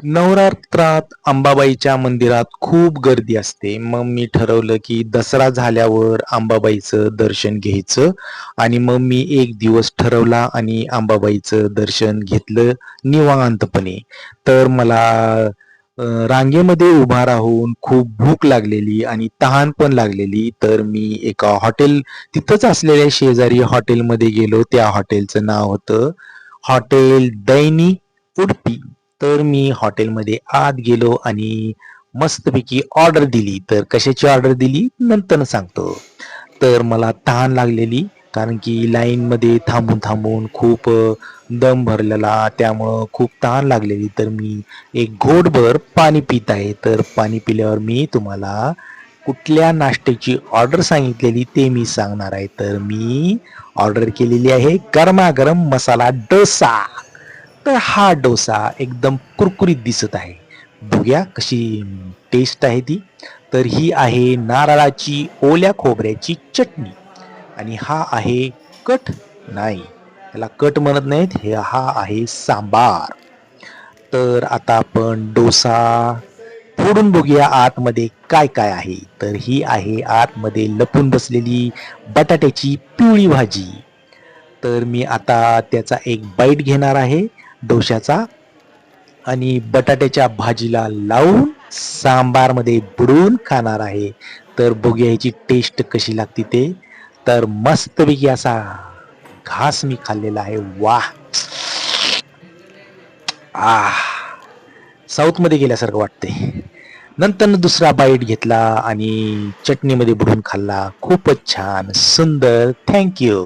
नवरात्रात अंबाबाईच्या मंदिरात खूप गर्दी असते. मग मी ठरवलं की दसरा झाल्यावर अंबाबाईचं दर्शन घ्यायचं आणि मग मी एक दिवस ठरवला आणि अंबाबाईचं दर्शन घेतलं निवांतपणे. तर मला रांगेमध्ये उभा राहून खूप भूक लागलेली आणि तहान पण लागलेली. तर मी एका हॉटेल तिथंच असलेल्या शेजारी हॉटेलमध्ये गेलो. त्या हॉटेलचं नाव होतं हॉटेल दैनी उडपी. तर मी हॉटेलमध्ये आत गेलो आणि मस्तपैकी ऑर्डर दिली. तर कशाची ऑर्डर दिली? नंतर सांगतो. तर मला तहान लागलेली कारण की लाईनमध्ये थांबून थांबून खूप दम भरलेला त्यामुळं खूप तहान लागलेली. तर मी एक घोटभर पाणी पित आहे. तर पाणी पिल्यावर मी तुम्हाला कुठल्या नाश्त्याची ऑर्डर सांगितलेली ते मी सांगणार आहे. तर मी ऑर्डर केलेली आहे गरमागरम मसाला डोसा. तर हा डोसा एकदम कुरकुरीत दिसत आहे. बघूया कशी टेस्ट आहे ती. तर ही आहे नारळाची ओल्या खोबऱ्याची चटणी. आणि हा आहे कट नाही. याला कट म्हणत नाहीत हे हा आहे सांबार. तर आता आपण डोसा फोडून बघूया आतमध्ये काय काय आहे. तर ही आहे आतमध्ये लपून बसलेली बटाट्याची पिवळी भाजी. तर मी आता त्याचा एक बाईट घेणार आहे. डोशाचा आणि बटाट्याच्या भाजीला लावून सांबारमध्ये बुडवून खाणार आहे. तर बघूया याची टेस्ट कशी लागते ते. तर मस्तपैकी असा घास मी खाल्लेला आहे. वाह! आह! साऊथमध्ये गेल्यासारखं वाटते. नंतर दुसरा बाईट घेतला आणि चटणीमध्ये बुडवून खाल्ला. खूपच छान सुंदर. थँक्यू